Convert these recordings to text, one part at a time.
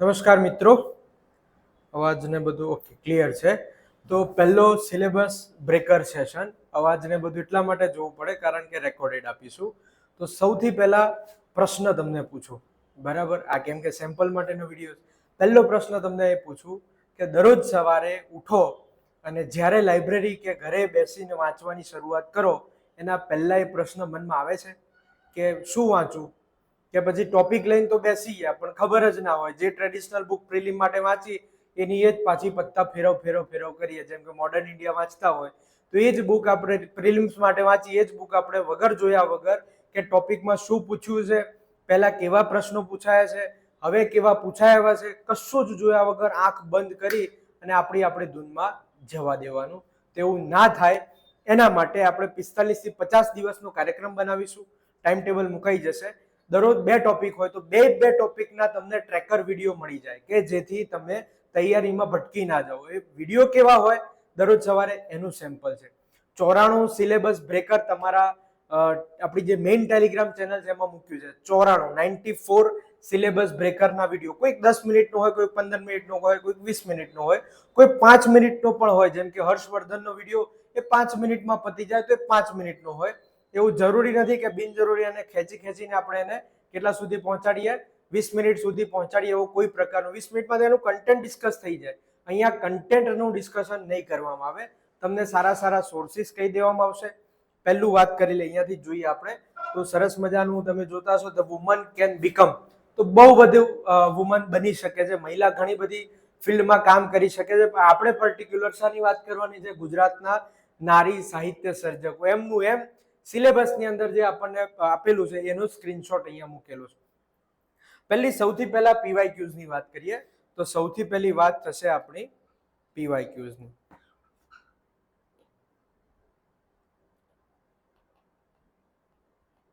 નમસ્કાર મિત્રો. અવાજ ને બધું ઓકે, ક્લિયર છે. તો પહેલો સિલેબસ બ્રેકર સેશન. અવાજ ને બધું એટલા માટે જોવું પડે કારણ કે રેકોર્ડેડ આપીશું. તો સૌથી પહેલા પ્રશ્ન તમને પૂછું. બરાબર? આ કેમ કે સેમ્પલ માટેનો વીડિયો પહેલો પ્રશ્ન તમને એ પૂછું કે દરરોજ સવારે ઉઠો અને જ્યારે લાઇબ્રેરી કે ઘરે બેસીને વાંચવાની શરૂઆત કરો, એના પહેલા એ પ્રશ્ન મનમાં આવે છે કે શું વાંચું? કે પછી ટોપિક લઈને તો બેસી ગયા પણ ખબર જ ના હોય. જે ટ્રેડિશનલ બુક પ્રિલિમ માટે વાંચી, એની એ જ પાછી પત્તા ફેરવ ફેરવ ફેરવ કરીએ. જેમ કે મોડર્ન ઇન્ડિયા વાંચતા હોય, તો એ જ બુક આપણે પ્રિલિમ્સ માટે વાંચી, એ જ બુક આપણે વગર જોયા વગર કે ટોપિકમાં શું પૂછ્યું છે, પહેલાં કેવા પ્રશ્નો પૂછાયા છે, હવે કેવા પૂછાયા છે, કશું જ જોયા વગર આંખ બંધ કરી અને આપણી આપણી ધૂનમાં જવા દેવાનું. તેવું ના થાય. એના માટે આપણે પિસ્તાલીસથી પચાસ દિવસનો કાર્યક્રમ બનાવીશું. ટાઈમ ટેબલ મુકાઈ જશે. દરરોજ બે ટોપિક હોય તો બે બે ટોપિકના તમને ટ્રેકર વીડિયો મળી જાય કે જેથી તમે તૈયારીમાં ભટકી ના જાઓ. એ વીડિયો કેવા હોય? દરરોજ સવારે એનું સેમ્પલ છે. ચોરાણું સિલેબસ બ્રેકર તમારા આપણી જે મેઇન ટેલિગ્રામ ચેનલ છે એમાં મૂક્યું છે. ચોરાણું નાઇન્ટી ફોર સિલેબસ બ્રેકરના વીડિયો કોઈક દસ મિનિટનો હોય કોઈ પંદર મિનિટનો હોય, કોઈક વીસ મિનિટનો હોય, કોઈ પાંચ મિનિટનો પણ હોય. જેમ કે હર્ષવર્ધનનો વીડિયો એ પાંચ મિનિટમાં પતી જાય તો એ પાંચ મિનિટનો હોય. એવું જરૂરી નથી કે બિનજરૂરી અને ખેંચી ખેંચીને આપણે એને કેટલા સુધી પહોંચાડીએ? વીસ મિનિટ સુધી પહોંચાડીએ એવો કોઈ પ્રકારનું. વીસ મિનિટમાં એનું કન્ટેન્ટ ડિસ્કસ થઈ જાય. અહીંયા કન્ટેન્ટનું ડિસ્કશન નહીં કરવામાં આવે. તમને સારા સારા સોર્સિસ કહી દેવામાં આવશે. પહેલું વાત કરી લે અહીંયાથી જોઈએ આપણે. તો સરસ મજાનું તમે જોતા હશો ધ વુમન કેન બીકમ તો બહુ બધું વુમન બની શકે છે. મહિલા ઘણી બધી ફિલ્ડમાં કામ કરી શકે છે. પણ આપણે પર્ટિક્યુલર શાની વાત કરવાની છે? ગુજરાતના નારી સાહિત્ય સર્જકો. એમનું એમ સિલેબસની અંદર જે આપણને આપેલું છે, એનો સ્ક્રીનશોટ અહીંયા મૂકેલો છે. પહેલી, સૌથી પહેલા પીવાય ક્યુઝની વાત કરીએ, તો સૌથી પહેલી વાત થશે આપણી પીવાય ક્યુઝની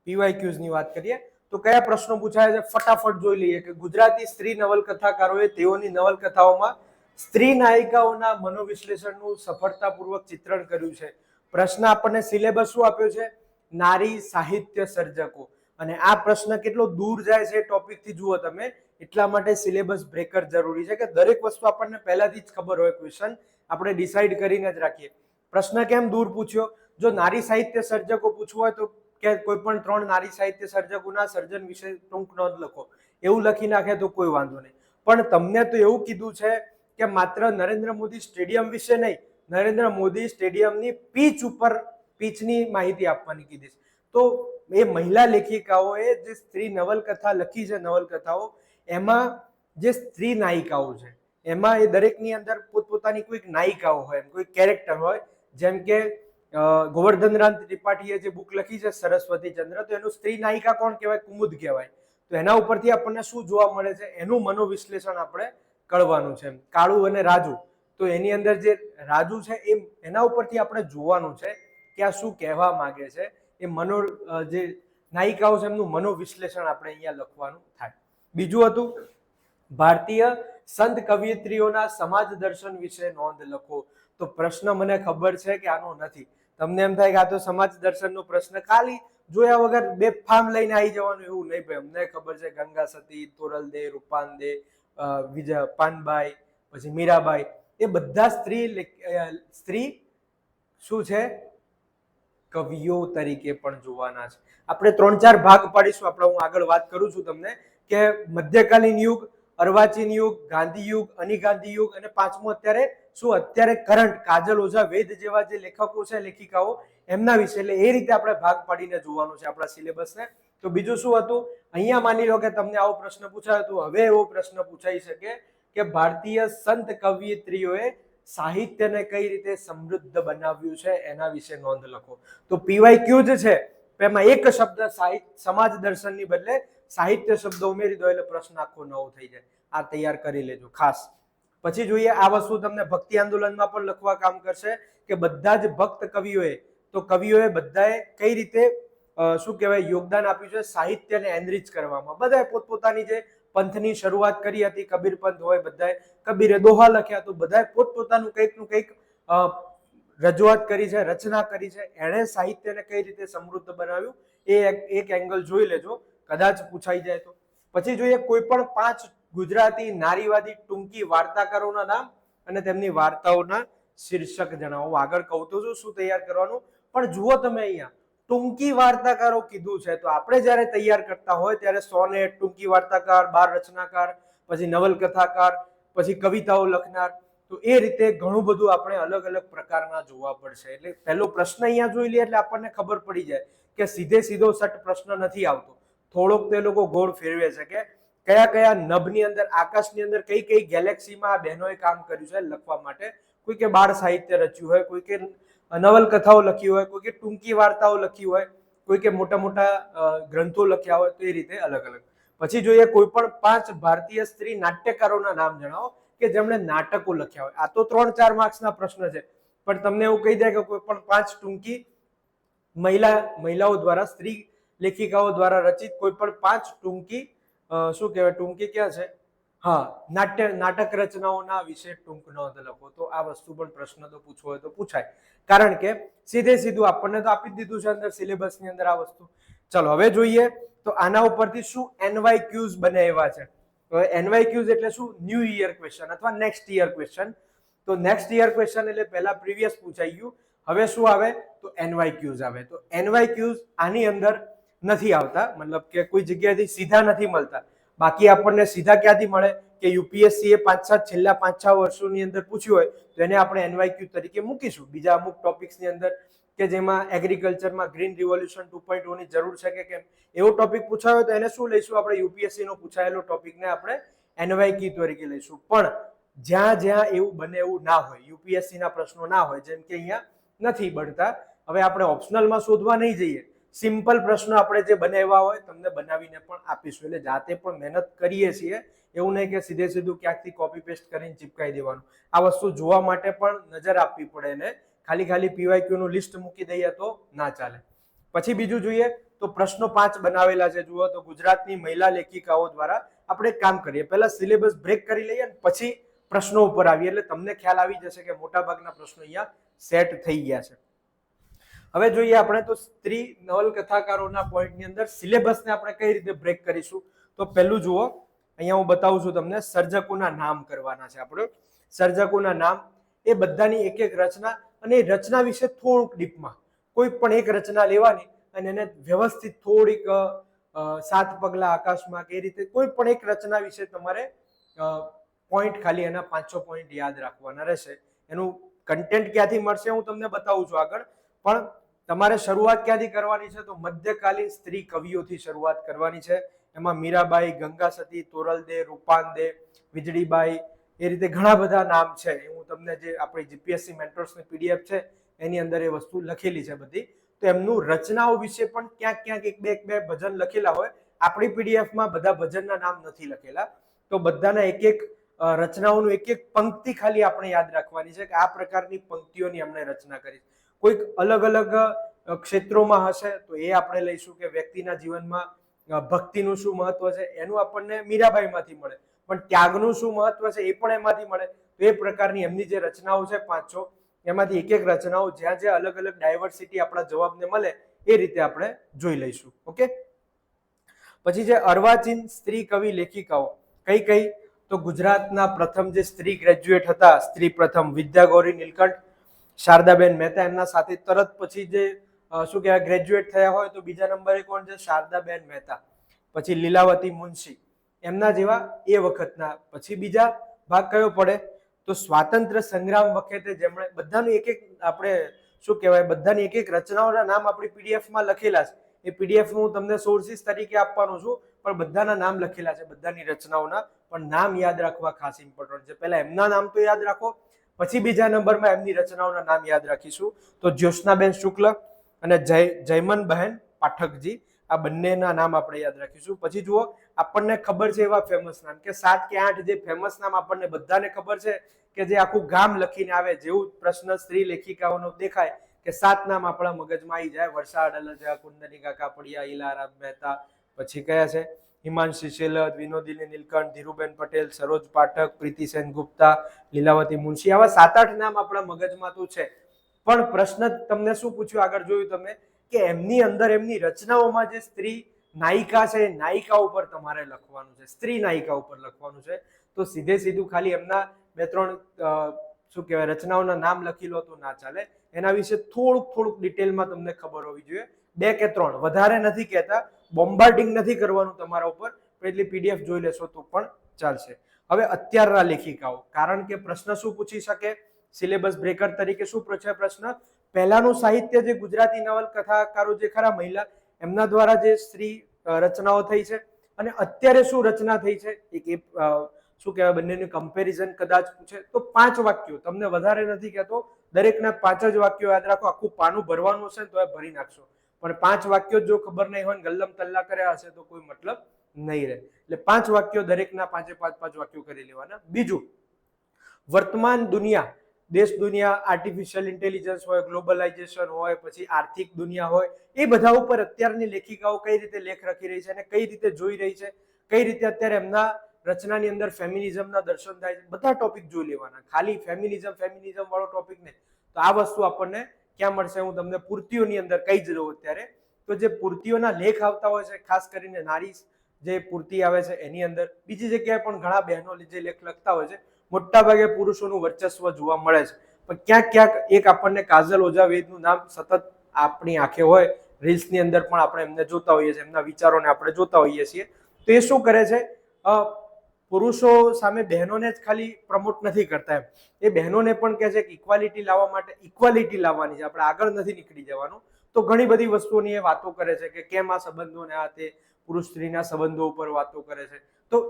પીવાય ક્યુઝની વાત કરીએ, તો કયા પ્રશ્નો પૂછાય છે? ફટાફટ જોઈ લઈએ કે ગુજરાતી સ્ત્રી નવલકથાકારોએ તેઓની નવલકથાઓમાં સ્ત્રી નાયિકાઓના મનોવિશ્લેષણનું સફળતાપૂર્વક ચિત્રણ કર્યું છે. પ્રશ્ન આપણને સિલેબસ શું આપ્યો છે? નારી સાહિત્ય સર્જકો. અને આ પ્રશ્ન કેટલો દૂર જાય છે ટોપિકથી જુઓ તમે. એટલા માટે સિલેબસ બ્રેકર જરૂરી છે કે દરેક વસ્તુ આપણને પહેલાથી જ ખબર હોય ક્વેશ્ચન આપણે ડિસાઈડ કરીને જ રાખીએ. પ્રશ્ન કેમ દૂર પૂછ્યો? જો નારી સાહિત્ય સર્જકો પૂછવું હોય તો કે કોઈ પણ ત્રણ નારી સાહિત્ય સર્જકોના સર્જન વિશે ટૂંક નોંધ લખો. એવું લખી નાખે તો કોઈ વાંધો નહીં. પણ તમને તો એવું કીધું છે કે માત્ર નરેન્દ્ર મોદી સ્ટેડિયમ વિશે નહીં. નરેન્દ્ર મોદી સ્ટેડિયમની પીચ ઉપર પીચની માહિતી આપવાની કીધી છે તો એ મહિલા લેખિકાઓએ જે સ્ત્રી નવલકથા લખી છે, નવલકથાઓ, એમાં જે સ્ત્રી નાયિકાઓ છે, એમાં એ દરેકની અંદર પોતપોતાની કોઈક નાયિકાઓ હોય કોઈ કેરેક્ટર હોય, જેમ કે ગોવર્ધનરામ ત્રિપાઠીએ જે બુક લખી છે, સરસ્વતી ચંદ્ર, તો એનું સ્ત્રી નાયિકા કોણ કહેવાય? કુમુદ કહેવાય. તો એના ઉપરથી આપણને શું જોવા મળે છે? એનું મનોવિશ્લેષણ આપણે કળવાનું છે કાળુ અને રાજુ. તો એની અંદર જે રાજુ છે એ એના ઉપરથી આપણે જોવાનું છે કે આ શું કહેવા માંગે છે, એ મનો જે નાયિકાઓ છે એમનું મનોવિશ્લેષણ આપણે અહીંયા લખવાનું થાય. બીજું હતું, ભારતીય સંત કવિયત્રીઓના સમાજ દર્શન વિશે નોંધ લખો. તો પ્રશ્ન મને ખબર છે કે આનો નથી. તમને એમ થાય કે આ તો સમાજ દર્શનનો પ્રશ્ન, ખાલી જોયા વગર બે ફાર્મ લઈને આવી જવાનું એવું નહીં ભાઈ અમને ખબર છે ગંગા સતી તોરલદે રૂપાનદે વિજય, પાનબાઈ, પછી મીરાબાઈ. એ બધા સ્ત્રી સ્ત્રી શું છે? કવિઓ તરીકે પણ જોવાના છે. આપણે ત્રણ ચાર ભાગ પાડીશું. આપણે હું આગળ વાત કરું છું તમને કે મધ્યકાલીન યુગ, અર્વાચીન યુગ, ગાંધી યુગ અનિગાંધી યુગ અને પાંચમું અત્યારે શું? અત્યારે કરંટ કાજલ ઓઝા, વેદ જેવા જે લેખકો છે, લેખિકાઓ, એમના વિશે. એટલે એ રીતે આપણે ભાગ પાડીને જોવાનું છે આપણા સિલેબસને. તો બીજું શું હતું? અહીંયા માની લો કે તમને આવો પ્રશ્ન પૂછાયો હતો હવે એવો પ્રશ્ન પૂછાઈ શકે કે ભારતીય સંત કવિયત્રીઓએ સાહિત્યને કઈ રીતે સમૃદ્ધ બનાવ્યું છે એના વિશે નોંધ લખો. તો પીવાય ક્યુ જ છે? એમાં એક શબ્દ સાહિત્ય, સમાજ દર્શનની બદલે સાહિત્ય શબ્દ ઉમેરી દો એટલે પ્રશ્ન આખો નવો થઈ જાય. આ તૈયાર કરી લેજો. ખાસ. પછી જોઈએ આ વસ્તુ તમને ભક્તિ આંદોલનમાં પણ લખવા કામ કરશે કે બધા જ ભક્ત કવિઓએ, તો કવિઓએ બધાએ કઈ રીતે શું કહેવાય, યોગદાન આપ્યું છે? સાહિત્યને એનરીચ કરવામાં. બધાએ પોતપોતાની જે પંથની શરૂઆત કરી હતી, કબીર પંથ હોય બધાએ. કબીરે દોહા લખ્યા તો બધાએ પોતપોતાનું કંઈકનું કંઈક રજૂઆત કરી છે, રચના કરી છે. એણે સાહિત્યને કઈ રીતે સમૃદ્ધ બનાવ્યું એ એક એંગલ જોઈ લેજો. કદાચ પૂછાઈ જાય તો. પછી જોઈએ કોઈ પણ પાંચ ગુજરાતી નારીવાદી ટૂંકી વાર્તાકારોના નામ અને તેમની વાર્તાઓના શીર્ષક જણાવો. આગળ કહું તો શું તૈયાર કરવાનું. પણ જુઓ તમે અહીંયા ટૂંકી વાર્તાકારો કીધું છે, તો આપણે જ્યારે તૈયાર કરતા હોય ત્યારે સોનેટ ટૂંકી વાર્તાકાર, બાર રચનાકાર, પછી નવલકથાકાર, પછી કવિતાઓ લખનાર, તો એ રીતે ઘણું બધું આપણે અલગ અલગ પ્રકારના જોવા પડશે. એટલે પહેલો પ્રશ્ન અહીંયા જોઈ લઈએ એટલે આપણને ખબર પડી જાય કે સીધે સીધો સટ પ્રશ્ન નથી આવતો. થોડોક તે લોકો ગોળ ફેરવે છે કે કયા કયા નભની અંદર, આકાશની અંદર કઈ કઈ ગેલેક્સીમાં બહેનોએ કામ કર્યું છે લખવા માટે. કોઈ કે બાળ સાહિત્ય રચ્યું હોય, કોઈ કે નવલકથાઓ લખી હોય, કોઈ કે ટૂંકી વાર્તાઓ લખી હોય, કોઈ કે મોટા મોટા ગ્રંથો લખ્યા હોય તો એ રીતે અલગ અલગ. પછી જોઈએ કોઈ પણ પાંચ ભારતીય સ્ત્રી નાટ્યકારોના નામ જણાવો કે જેમણે નાટકો લખ્યા હોય. આ તો ત્રણ ચાર માર્ક્સના પ્રશ્ન છે. પણ તમને એવું કહી દે કે કોઈ પણ પાંચ ટૂંકી મહિલા, મહિલાઓ દ્વારા, સ્ત્રી લેખિકાઓ દ્વારા રચિત કોઈ પણ પાંચ ટૂંકી શું કહેવાય, ટૂંકી ક્યાં છે? હા, નાટ્ય, નાટક રચનાઓના વિશે ટૂંક નોંધ લખો. તો આ વસ્તુ પણ પ્રશ્ન તો પૂછવો હોય તો પૂછાય. કારણ કે સીધે સીધું આપણને તો આપી જ દીધું છે અંદર સિલેબસની અંદર આ વસ્તુ. ચલો, હવે જોઈએ તો આના ઉપરથી શું એનવાય ક્યુઝ બને એવા છે એનવાય ક્યુઝ એટલે શું? ન્યૂ યર ક્વેશ્ચન અથવા નેક્સ્ટ યર ક્વેશ્ચન. તો નેક્સ્ટ યર ક્વેશ્ચન એટલે પહેલા પ્રીવિયસ પૂછાઈ ગયું. હવે શું આવે? તો એનવાય ક્યુઝ આવે. તો એનવાય ક્યુઝ આની અંદર નથી આવતા. મતલબ કે કોઈ જગ્યાએથી સીધા નથી મળતા. બાકી આપણને સીધા ક્યાંથી મળે કે યુપીએસસી એ પાંચ સાત છેલ્લા પાંચ છ વર્ષોની અંદર પૂછ્યું હોય, તો એને આપણે એનવાયક્યુ તરીકે મૂકીશું. બીજા અમુક ટોપિક્સની અંદર કે જેમાં એગ્રીકલ્ચરમાં ગ્રીન રિવોલ્યુશન ટુ પોઈન્ટની જરૂર છે કે કેમ, એવો ટોપિક પૂછાયો તો એને શું લઈશું? આપણે યુપીએસસીનો પૂછાયેલો ટોપિકને આપણે એનવાયક્યુ તરીકે લઈશું. પણ જ્યાં જ્યાં એવું બને એવું ના હોય યુપીએસસીના પ્રશ્નો ના હોય, જેમ કે અહીંયા નથી બનતા. હવે આપણે ઓપ્શનલમાં શોધવા નહીં જઈએ. સિમ્પલ પ્રશ્નો આપણે જે બનાવ્યા હોય તમને બનાવીને પણ આપીશું. એટલે જાતે પણ મહેનત કરીએ છીએ. એવું નહીં કે સીધે સીધું ક્યાંકથી કોપી પેસ્ટ કરીને ચિપકાઈ દેવાનું. આ વસ્તુ જોવા માટે પણ નજર આપવી પડે ને. ખાલી ખાલી પીવાયક્યુ નું લિસ્ટ મૂકી દઈએ તો ના ચાલે. પછી બીજું જોઈએ તો પ્રશ્નો પાંચ બનાવેલા છે. જુઓ તો ગુજરાતની મહિલા લેખિકાઓ દ્વારા આપણે કામ કરીએ. પહેલા સિલેબસ બ્રેક કરી લઈએ અને પછી પ્રશ્નો ઉપર આવીએ. એટલે તમને ખ્યાલ આવી જશે કે મોટાભાગના પ્રશ્નો અહીંયા સેટ થઈ ગયા છે. હવે જોઈએ આપણે તો સ્ત્રી નવલકથાકારોના પોઈન્ટની અંદર સિલેબસને આપણે કઈ રીતે બ્રેક કરીશું? તો પહેલું જુઓ, અહીંયા હું બતાવું છું તમને સર્જકોના નામ કરવાના છે આપણે. સર્જકોના નામ એ બધાની એક એક રચના અને રચના વિશે થોડુંક ડીપમાં કોઈ પણ એક રચના લેવાની અને એને વ્યવસ્થિત થોડીક સાત પગલા આકાશમાં કે રીતે કોઈ પણ એક રચના વિશે તમારે પોઈન્ટ ખાલી એના પાંચ છ પોઈન્ટ યાદ રાખવાના રહેશે. એનું કન્ટેન્ટ ક્યાંથી મળશે હું તમને બતાવું છું આગળ. પણ તમારે શરૂઆત ક્યાંથી કરવાની છે? તો મધ્યકાલીન સ્ત્રી કવિઓથી શરૂઆત કરવાની છે. એમાં મીરાબાઈ ગંગા સતી તોરલદે, રૂપાંદે, વીજળીબાઈ એ રીતે ઘણા બધા નામ છે. હું તમને જે આપણી જીપીએસસી મેન્ટર્સની પીડીએફ છે, એની અંદર એ વસ્તુ લખેલી છે બધી. તો એમનું રચનાઓ વિશે પણ ક્યાંક ક્યાંક એક બે એક બે ભજન લખેલા હોય. આપણી પીડીએફમાં બધા ભજનના નામ નથી લખેલા. તો બધાના એક એક રચનાઓનું એક એક પંક્તિ ખાલી આપણે યાદ રાખવાની છે કે આ પ્રકારની પંક્તિઓની અમને રચના કરી કોઈક અલગ અલગ ક્ષેત્રોમાં હશે, તો એ આપણે લઈશું કે વ્યક્તિના જીવનમાં ભક્તિનું શું મહત્વ છે, એનું આપણને મીરાબાઈમાંથી મળે. પણ ત્યાગનું શું મહત્વ છે, એ પણ એમાંથી મળે. તો એ પ્રકારની એમની જે રચનાઓ છે પાંચ છ એમાંથી એક એક રચનાઓ જ્યાં જ્યાં અલગ અલગ ડાયવર્સિટી આપણા જવાબને મળે, એ રીતે આપણે જોઈ લઈશું. ઓકે? પછી જે અર્વાચીન સ્ત્રી કવિ લેખિકાઓ. કઈ કઈ? તો ગુજરાતના પ્રથમ જે સ્ત્રી ગ્રેજ્યુએટ હતા, સ્ત્રી પ્રથમ વિદ્યાગૌરી નીલકંઠ શારદાબેન મહેતા એમના સાથે તરત પછી જે શું કહેવાય ગ્રેજ્યુએટ થયા હોય તો બીજા નંબરે કોણ છે? શારદાબેન મહેતા. પછી લીલાવતી મુનશી. એમના જેવા એ વખતના. પછી બીજા ભાગ કયો પડે? તો સ્વાતંત્ર્ય સંગ્રામ વખતે જેમણે બધાનું એક એક આપણે શું કહેવાય, બધાની એક એક રચનાઓના નામ આપણી પીડીએફમાં લખેલા છે. એ પીડીએફ હું તમને સોર્સિસ તરીકે આપવાનો છું, પણ બધાના નામ લખેલા છે, બધાની રચનાઓના. પણ નામ યાદ રાખવા ખાસ ઇમ્પોર્ટન્ટ છે. પહેલા એમના નામ તો યાદ રાખો. પછી બીજા નંબરમાં એમની રચનાઓના નામ યાદ રાખીશું. તો જ્યોત્સનાબેન શુક્લ અને જય, જયમન બહેન પાઠકજી, આ બંનેના નામ આપણે યાદ રાખીશું. પછી જુઓ, આપણને ખબર છે એવા ફેમસ નામ કે સાત કે આઠ જે ફેમસ નામ આપણને બધાને ખબર છે કે જે આખું ગામ લખીને આવે જેવું પ્રશ્ન સ્ત્રી લેખિકાઓનો દેખાય કે સાત નામ આપણા મગજમાં આવી જાય. વર્ષા અલજા કુંદનિકા કાપડિયા ઈલારામ મહેતા, પછી કયા છે? હિમાંશી શેલદ, વિનોદિની નીલકંઠ, ધીરુબેન પટેલ, સરોજ પાઠક, પ્રીતિ સેન ગુપ્તા, લીલાવતી મુનશી, આવા સાત આઠ નામ આપણા મગજમાં તો છે. પણ પ્રશ્ન તમને શું પૂછ્યું? આગળ જોયું તમે કે એમની અંદર એમની રચનાઓમાં જે સ્ત્રી નાયિકા છે, નાયિકા ઉપર તમારે લખવાનું છે. સ્ત્રી નાયિકા ઉપર લખવાનું છે. તો સીધે સીધું ખાલી એમના બે ત્રણ શું કહેવાય, રચનાઓના નામ લખી લો તો ના ચાલે. એના વિશે થોડુંક થોડુંક ડિટેલમાં તમને ખબર હોવી જોઈએ. બે કે ત્રણ. વધારે નથી કહેતા. બોમ્બાર્ડિંગ નથી કરવાનું તમારા ઉપર. એટલી પીડીએફ જોઈ લેશો તો પણ ચાલશે. હવે અત્યારના લેખિકાઓ. કારણ કે પ્રશ્ન શું પૂછી શકે? સિલેબસ બ્રેકર તરીકે શું પૂછે પ્રશ્ન? પહેલાનું સાહિત્ય જે ગુજરાતી નવલકથાકારો જે ખરા મહિલા, એમના દ્વારા જે સ્ત્રી રચનાઓ થઈ છે. અને અત્યારે શું રચના થઈ છે? એક એ શું કહેવાય બંનેનું કમ્પેરિઝન કદાચ પૂછે. તો પાંચ વાક્યો. તમને વધારે નથી કહેતો? દરેકના પાંચ જ વાક્યો યાદ રાખો. આખું પાનું ભરવાનું હશે તો એ ભરી નાખશો. પણ પાંચ વાક્યો જો ખબર નહીં હોય ગલ્લમ તલ્લા કર્યા હશે તો કોઈ મતલબ નહીં રહે. એટલે પાંચ વાક્યો દરેકના પાંચે પાંચ પાંચ વાક્યો કરી લેવાના. બીજું, વર્તમાન દુનિયા, દેશ દુનિયા આર્ટિફિશિયલ ઇન્ટેલિજન્સ હોય ગ્લોબલાઇઝેશન હોય, પછી આર્થિક દુનિયા હોય, એ બધા ઉપર અત્યારની લેખિકાઓ કઈ રીતે લેખ રખી રહી છે અને કઈ રીતે જોઈ રહી છે? કઈ રીતે અત્યારે એમના રચનાની અંદર ફેમિનિઝમના દર્શન થાય છે? બધા ટોપિક જોઈ લેવાના. ખાલી ફેમિનિઝમ ફેમિનિઝમ વાળો ટોપિક ને તો આ વસ્તુ આપણને ક્યાં મળશે હું તમને પૂર્તિઓની અંદર કહી જ દઉં અત્યારે. તો જે પૂર્તિઓના લેખ આવતા હોય છે, ખાસ કરીને નારી જે પૂર્તિ આવે છે એની અંદર, બીજી જગ્યાએ પણ ઘણા બહેનો જે લેખ લખતા હોય છે મોટા ભાગે પુરુષોનું વર્ચસ્વ જોવા મળે છે. પણ ક્યાંક ક્યાંક એક આપણને કાજલ ઓઝા વેદનું નામ સતત આપણી આંખે હોય, રીલ્સની અંદર પણ આપણે એમને જોતા હોઈએ છીએ, એમના વિચારોને આપણે જોતા હોઈએ છીએ. તો એ શું કરે છે? પુરુષો સામે બહેનોને જ ખાલી પ્રમોટ નથી કરતા એમ. એ બહેનોને પણ કહે છે કે ઇક્વાલિટી લાવવા માટે ઇક્વાલિટી લાવવાની છે. આપણે આગળ નથી નીકળી જવાનું. તો ઘણી બધી વસ્તુઓની એ વાતો કરે છે કે કેમ આ સંબંધોને આ તે પુરુષ સ્ત્રીના સંબંધો ઉપર વાતો કરે છે. તો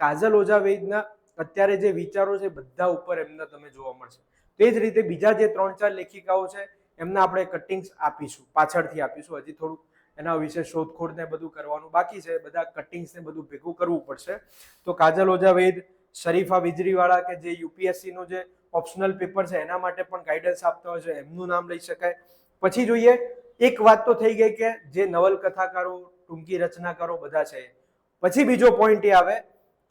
કાજલ ઓઝા વૈદના અત્યારે જે વિચારો છે બધા ઉપર એમના તમે જોવા મળશે. તે જ રીતે બીજા જે ત્રણ ચાર લેખિકાઓ છે, એમના આપણે કટિંગ્સ આપીશું, પાછળથી આપીશું. હજી થોડુંક એના વિશે શોધખોળ ને બધું કરવાનું બાકી છે. બધા કટિંગ્સ ને બધું ભેગું કરવું પડશે. તો કાજલ ઓઝા વૈદ શરીફા વિજરીવાળા કે જે યુપીએસસી નું જે ઓપ્શનલ પેપર છે, એના માટે પણ ગાઈડન્સ આપતા હોય છે. એમનું નામ લઈ શકાય. પછી જોઈએ, એક વાત તો થઈ ગઈ કે જે નવલકથાકારો, ટૂંકી રચનાકારો બધા છે. પછી બીજો પોઈન્ટ એ આવે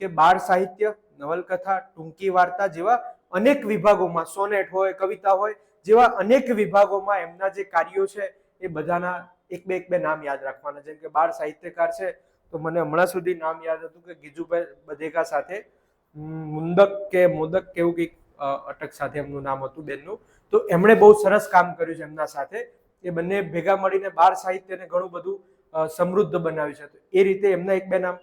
કે બાળ સાહિત્ય, નવલકથા, ટૂંકી વાર્તા જેવા અનેક વિભાગોમાં, સોનેટ હોય, કવિતા હોય, જેવા અનેક વિભાગોમાં એમના જે કાર્યો છે, એ બધાના એક બે એક બે નામ યાદ રાખવાના. જેમ કે બાળ સાહિત્યકાર છે, તો મને હમણાં સુધી નામ યાદ હતું કે ગીજુભાઈ બધેકા સાથે મુંદક કે મોદક કે એવું કંઈક અટક સાથે એમનું નામ હતું બેનનું. તો એમણે બહુ સરસ કામ કર્યું છે એમના સાથે. એ બંને ભેગા મળીને બાળ સાહિત્યને ઘણું બધું સમૃદ્ધ બનાવ્યું છે. એ રીતે એમના એક બે નામ,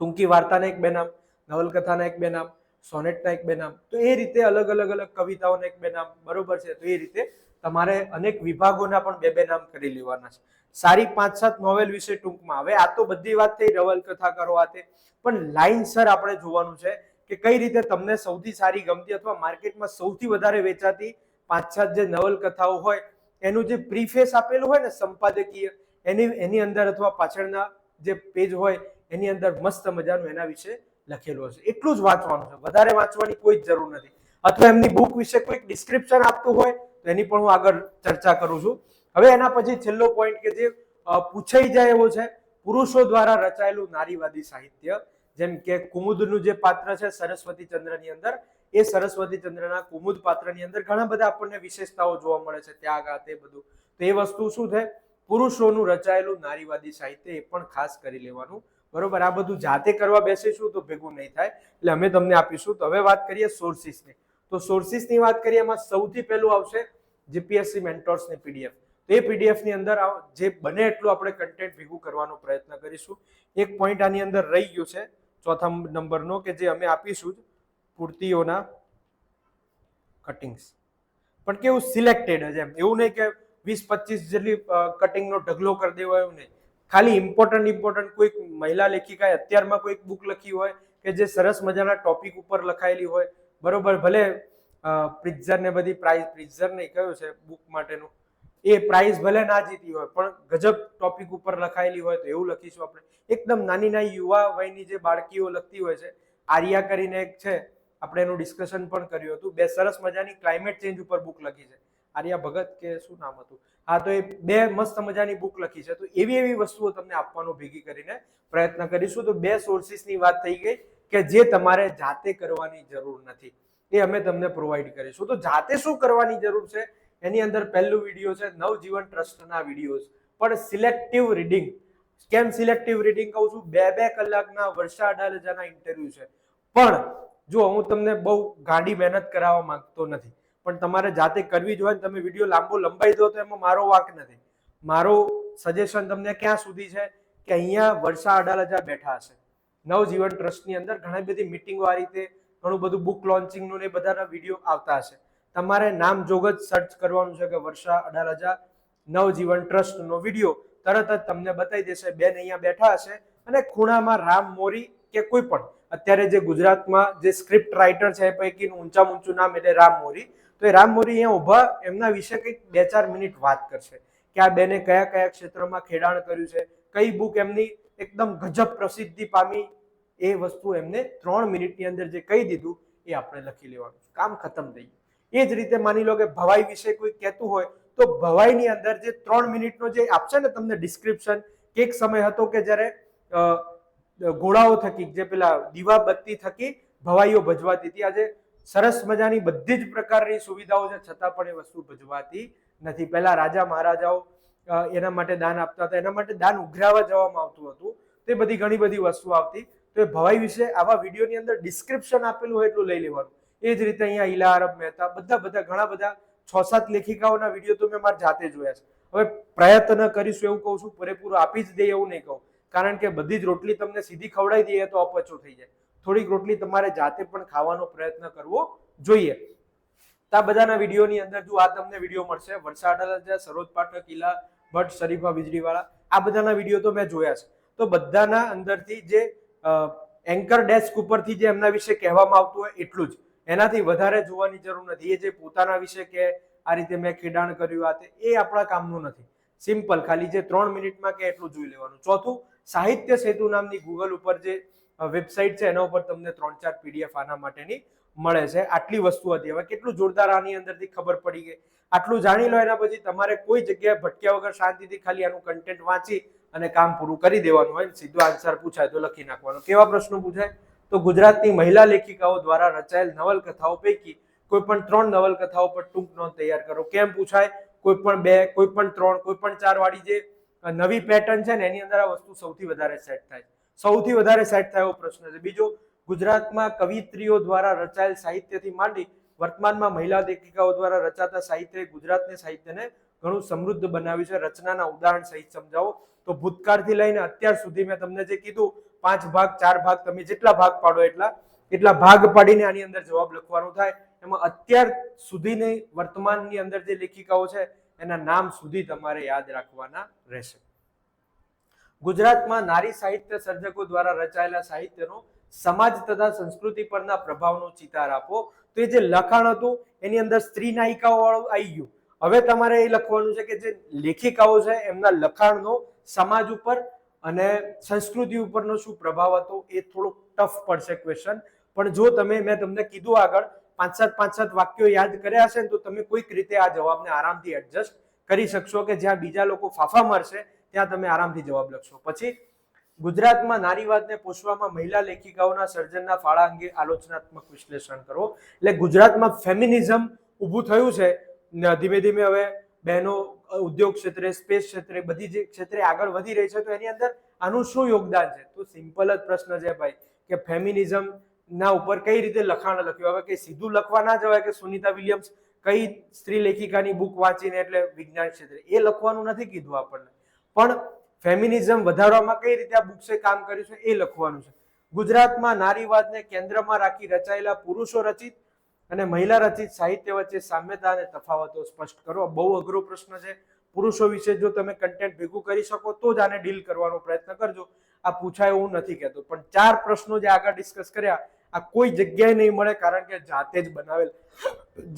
ટૂંકી વાર્તાના એક બે નામ, નવલકથાના એક બે નામ, સોનેટના એક બે નામ, તો એ રીતે અલગ અલગ અલગ કવિતાઓના એક બે નામ બરોબર છે. તો એ રીતે તમારે અનેક વિભાગોના પણ બે બે નામ કરી લેવાના છે. સારી પાંચ સાત નોવેલ વિશે ટૂંકમાં. હવે આ તો બધી વાત થઈ નવલકથાકારો આ તે પણ લાઇનસર આપણે જોવાનું છે કે કઈ રીતે તમને સૌથી સારી ગમતી અથવા માર્કેટમાં સૌથી વધારે વેચાતી પાંચ સાત જે નવલકથાઓ હોય, એનું જે પ્રીફેસ આપેલું હોય ને સંપાદકીય, એની એની અંદર અથવા પાછળના જે પેજ હોય, એની અંદર મસ્ત મજાનું એના વિશે લખેલું હશે. એટલું જ વાંચવાનું છે. વધારે વાંચવાની કોઈ જ જરૂર નથી. અથવા એમની બુક વિશે કોઈક ડિસ્ક્રિપ્શન આપતું હોય તો એની પણ હું આગળ ચર્ચા કરું છું. હવે એના પછી છેલ્લો પોઈન્ટ કે જે પૂછાઈ જાય એવો છે, પુરુષો દ્વારા રચાયેલું નારીવાદી સાહિત્ય, જેમ કે કુમુદનું જે પાત્ર છે સરસ્વતી ચંદ્રની અંદર, એ સરસ્વતી ચંદ્રના કુમુદ પાત્રની અંદર ઘણા બધા આપણને વિશેષતાઓ જોવા મળે છે, ત્યાગ, આ તે બધું. તો એ વસ્તુ શું છે? પુરુષોનું રચાયેલું નારીવાદી સાહિત્ય એ પણ ખાસ કરી લેવાનું. બરોબર, આ બધું જાતે કરવા બેસીશું તો ભેગું નહીં થાય. એટલે અમે તમને આપીશું. તો હવે વાત કરીએ સોર્સિસની. તો સોર્સિસની વાત કરીએ, એમાં સૌથી પહેલું આવશે જીપીએસસી મેન્ટોર્સની પીડીએફ તો એ પીડીએફની અંદર જે બને એટલું આપણે કન્ટેન્ટ ભેગું કરવાનો પ્રયત્ન કરીશું. એક પોઈન્ટ આની અંદર રહી ગયું છે, ચોથા નંબરનો, કે જે અમે આપીશું જ પૂર્તિઓના કટિંગ્સ પણ કેવું સિલેક્ટેડ જ એમ. એવું નહીં કે વીસ, પચીસ જેટલી કટિંગનો ઢગલો કરી દેવો એવું નહીં. ખાલી ઇમ્પોર્ટન્ટ ઇમ્પોર્ટન્ટ કોઈક મહિલા લેખિકાએ અત્યારમાં કોઈક બુક લખી હોય કે જે સરસ મજાના ટોપિક ઉપર લખાયેલી હોય બરોબર, ભલે પ્રિઝર ને બધી પ્રાઇઝ પ્રિઝર ને કયો છે બુક માટેનું? એ પ્રાઇઝ ભલે ના જીતી હોય, પણ ગજબ ટોપિક ઉપર લખાયેલી હોય તો એવું લખીશું આપણે. એકદમ નાની નાની યુવા વયની જે બાળકીઓ લખતી હોય છે, આર્યા કરીને એક છે, આપણે એનું ડિસ્કશન પણ કર્યું હતું. બે સરસ મજાની ક્લાઇમેટ ચેન્જ ઉપર બુક લખી છે. આર્યા ભગત કે શું નામ હતું? હા, તો એ બે મસ્ત મજાની બુક લખી છે. તો એવી એવી વસ્તુઓ તમને આપવાનો ભેગી કરીને પ્રયત્ન કરીશું. તો બે સોર્સિસની વાત થઈ ગઈ. કે જે તમારે જાતે કરવાની જરૂર નથી. એ અમે તમને પ્રોવાઈડ કરીશું. તો જાતે શું કરવાની જરૂર છે? એની અંદર પહેલું વીડિયો છે, નવજીવન ટ્રસ્ટના વિડીયોઝ પણ સિલેક્ટિવ રીડિંગ કેમ સિલેક્ટિવ રીડિંગ કહું છું? બે બે કલાકના વર્ષા અડાલજાના ઇન્ટરવ્યુ છે. પણ જો હું તમને બહુ ગાડી મહેનત કરાવવા માંગતો નથી, પણ તમારે જાતે કરવી જ હોય ને, તમે વીડિયો લાંબો લંબાઈ દો તો એમાં મારો વાક નથી. મારો સજેશન તમને ક્યાં સુધી છે? કે અહીંયા વર્ષા અડાલજા બેઠા હશે. નવજીવન ટ્રસ્ટની અંદર ઘણી બધી મિટિંગો આ રીતે ઘણું બધું બુક લોન્ચિંગનું ને બધાના વીડિયો આવતા હશે. તમારે નામ જોગ જ સર્ચ કરવાનું છે કે વર્ષા અડાલજા નવજીવન ટ્રસ્ટનો વીડિયો તરત જ તમને બતાવી દેશે. બેન અહીંયા બેઠા હશે અને ખૂણામાં રામ મોરી કે કોઈ પણ. અત્યારે જે ગુજરાતમાં જે સ્ક્રિપ્ટ રાઇટર છે એ પૈકીનું ઊંચામાં ઊંચું નામ એટલે રામ મોરી. તો એ રામ મોરી અહીંયા ઊભા એમના વિશે કંઈક બે ચાર મિનિટ વાત કરશે કે આ બેને કયા કયા ક્ષેત્રમાં ખેડાણ કર્યું છે, કઈ બુક એમની એકદમ ગજબ પ્રસિદ્ધિ પામી એ વસ્તુ એમને ત્રણ મિનિટની અંદર જે કહી દીધું એ આપણે લખી લેવાનું કામ ખતમ થઈ ગયું. એ જ રીતે માની લો કે ભવાઈ વિશે કોઈ કહેતું હોય તો ભવાઈની અંદર જે ત્રણ મિનિટનો જે આપશે ને તમને ડિસ્ક્રિપ્શન કે એક સમય હતો કે જ્યારે ગોળાઓ થકી, જે પેલા દીવા બત્તી થકી ભવાઈઓ ભજવાતી હતી. આજે સરસ મજાની બધી જ પ્રકારની સુવિધાઓ છે, છતાં પણ એ વસ્તુ ભજવાતી નથી. પહેલા રાજા મહારાજાઓ એના માટે દાન આપતા હતા. એના માટે દાન ઉઘરાવા જવામાં આવતું હતું. તે બધી ઘણી બધી વસ્તુ આવતી. તો એ ભવાઈ વિશે આવા વિડીયોની અંદર ડિસ્ક્રિપ્શન આપેલું હોય એટલું લઈ લેવાનું. એ જ રીતે અહીંયા ઈલા અરબ મહેતા, બધા બધા ઘણા બધા છ સાત લેખિકાઓના વીડિયો તો મેં મારા જાતે જોયા છે. હવે પ્રયત્ન કરીશું એવું કહું છું, પૂરેપૂરું આપી જ દઈએ એવું નહીં કહું. કારણ કે બધી જ રોટલી તમને સીધી ખવડાવી દઈએ તો અપચો થઈ જાય. થોડીક રોટલી તમારે જાતે પણ ખાવાનો પ્રયત્ન કરવો જોઈએ. આ બધાના વિડીયોની અંદર જો આ તમને વીડિયો મળશે અડાલજા સરોજ પાઠક, ઈલા ભટ્ટ શરીફા વીજળીવાળા, આ બધાના વીડિયો તો મેં જોયા છે. તો બધાના અંદરથી જે એન્કર ડેસ્ક ઉપરથી જે એમના વિશે કહેવામાં આવતું હોય એટલું જ. એનાથી વધારે જોવાની જરૂર નથી. એ જે પોતાના વિશે કે આ રીતે મેં ખેડાણ કર્યું આ તે, એ આપણા કામનું નથી. સિમ્પલ ખાલી જે ત્રણ મિનિટમાં કે એટલું જોઈ લેવાનું. ચોથું, સાહિત્ય સેતુ નામની ગૂગલ ઉપર જે વેબસાઇટ છે એના ઉપર તમને ત્રણ ચાર પીડીએફ આના માટેની મળે છે. આટલી વસ્તુ હતી. હવે કેટલું જોરદાર આની અંદરથી ખબર પડી ગઈ. આટલું જાણી લો, એના પછી તમારે કોઈ જગ્યાએ ભટક્યા વગર શાંતિથી ખાલી આનું કન્ટેન્ટ વાંચી અને કામ પૂરું કરી દેવાનું હોય સીધો આન્સર પૂછાય તો લખી નાખવાનો. કેવા પ્રશ્નો પૂછાય? તો ગુજરાતની મહિલા લેખિકાઓ દ્વારા રચાયેલ નવલકથાઓ પૈકી કોઈ પણ ત્રણ નવલકથાઓ પર ટૂંક નોંધ તૈયાર કરો. કેમ પૂછાય? કોઈ પણ બે, કોઈ પણ ત્રણ, કોઈ પણ ચાર વાળી જે નવી પેટર્ન છે ને, એની અંદર આ વસ્તુ સૌથી વધારે સેટ થાય સૌથી વધારે સેટ થાય એવો પ્રશ્ન છે. બીજો ગુજરાતમાં કવિત્રીઓ દ્વારા રચાયેલ સાહિત્યથી માંડી વર્તમાનમાં મહિલા લેખિકાઓ દ્વારા રચાતા સાહિત્ય ગુજરાતને સાહિત્યને ઘણું સમૃદ્ધ બનાવ્યું છે. રચનાના ઉદાહરણ સહિત સમજાવો. તો ભૂતકાળથી લઈને અત્યાર સુધી મેં તમને જે કીધું, પાંચ ભાગ, ચાર ભાગ, તમે જેટલા ભાગ પાડો એટલા એટલા ભાગ પાડીને આની અંદર જવાબ લખવાનો થાય. એમાં અત્યાર સુધીની વર્તમાનની અંદર જે લેખિકાઓ છે, એના નામ સુધી તમારે યાદ રાખવાના રહેશે. ગુજરાતમાં નારી સાહિત્ય સર્જકો દ્વારા રચાયેલા સાહિત્યનો સમાજ તથા સંસ્કૃતિ પરના પ્રભાવનો ચિતાર આપો. તો એ જે લખાણ હતું, એની અંદર સ્ત્રી નાયિકાઓ આવી ગયું. હવે તમારે એ લખવાનું છે કે જે લેખિકાઓ છે, એમના લખાણનો સમાજ ઉપર અને સંસ્કૃતિ ઉપરનો શું પ્રભાવ હતો, એ થોડુંક ટફ પડશે ક્વેશ્ચન પણ જો તમે, મેં તમને કીધું આગળ પાંચ સાત પાંચ સાત વાક્યો યાદ કર્યા હશે ને, તો તમે કોઈક રીતે આ જવાબને આરામથી એડજસ્ટ કરી શકશો કે જ્યાં બીજા લોકો ફાફા મારશે, ત્યાં તમે આરામથી જવાબ લખશો. પછી ગુજરાતમાં નારીવાદને પોષવામાં મહિલા લેખિકાઓના સર્જનના ફાળા અંગે આલોચનાત્મક વિશ્લેષણ કરો. એટલે ગુજરાતમાં ફેમિનિઝમ ઊભું થયું છે ધીમે ધીમે હવે બહેનો, ઉદ્યોગ ક્ષેત્રે, સ્પેસ ક્ષેત્રે, બધી જે ક્ષેત્રે આગળ વધી રહી છે, તો એની અંદર આનું શું યોગદાન છે? તો સિમ્પલ જ પ્રશ્ન છે ભાઈ, કે ફેમિનિઝમ ના ઉપર કઈ રીતે લખાણ લખ્યું? હવે કે સીધું લખવા ના જવાય કે સુનિતા વિલિયમ્સ કઈ સ્ત્રી લેખિકાની બુક વાંચીને એટલે વિજ્ઞાન ક્ષેત્રે? એ લખવાનું નથી કીધું આપણને. પણ ફેમિનિઝમ વધારવામાં કઈ રીતે આ બુક્સે કામ કર્યું છે એ લખવાનું છે. ગુજરાતમાં નારીવાદને કેન્દ્રમાં રાખી રચાયેલા પુરુષો રચિત અને મહિલા રચિત સાહિત્ય વચ્ચે સામ્યતા અને તફાવતો સ્પષ્ટ કરો. બહુ અઘરો પ્રશ્ન છે. પુરુષો વિશે જો તમે કન્ટેન્ટ ભેગું કરી શકો તો જ આને ડીલ કરવાનો પ્રયત્ન કરજો. આ પૂછાય એવું નથી કહેતો. પણ ચાર પ્રશ્નો જે આગળ ડિસ્કસ કર્યા આ કોઈ જગ્યાએ નહીં મળે કારણ કે જાતે જ બનાવેલ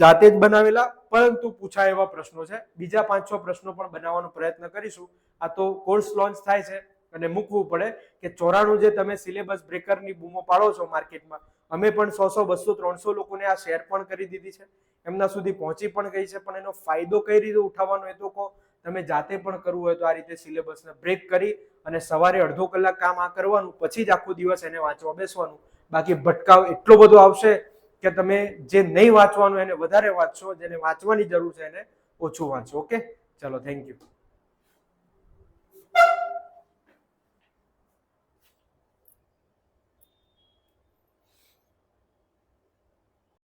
જાતે જ બનાવેલા, પરંતુ પૂછાય એવા પ્રશ્નો છે. બીજા પાંચ છ પ્રશ્નો પણ બનાવવાનો પ્રયત્ન કરીશું. આ તો કોર્સ લોન્ચ થાય છે અને મૂકવું પડે કે ચોરાણું જે તમે સિલેબસ બ્રેકરની બૂમો પાડો છો માર્કેટમાં, અમે પણ સો સો, બસો, ત્રણસો લોકોને આ શેર પણ કરી દીધી છે. એમના સુધી પહોંચી પણ ગઈ છે, પણ એનો ફાયદો કઈ રીતે ઉઠાવવાનો એ તો કહો. તમે જાતે પણ કરવું હોય તો આ રીતે સિલેબસને બ્રેક કરી અને સવારે અડધો કલાક કામ આ કરવાનું, પછી જ આખો દિવસ એને વાંચવા બેસવાનું. બાકી ભટકાવ એટલો બધો આવશે કે તમે જે નહીં વાંચવાનું એને વધારે વાંચશો, જેને વાંચવાની જરૂર છે એને ઓછું વાંચો ઓકે? ચલો થેન્ક યુ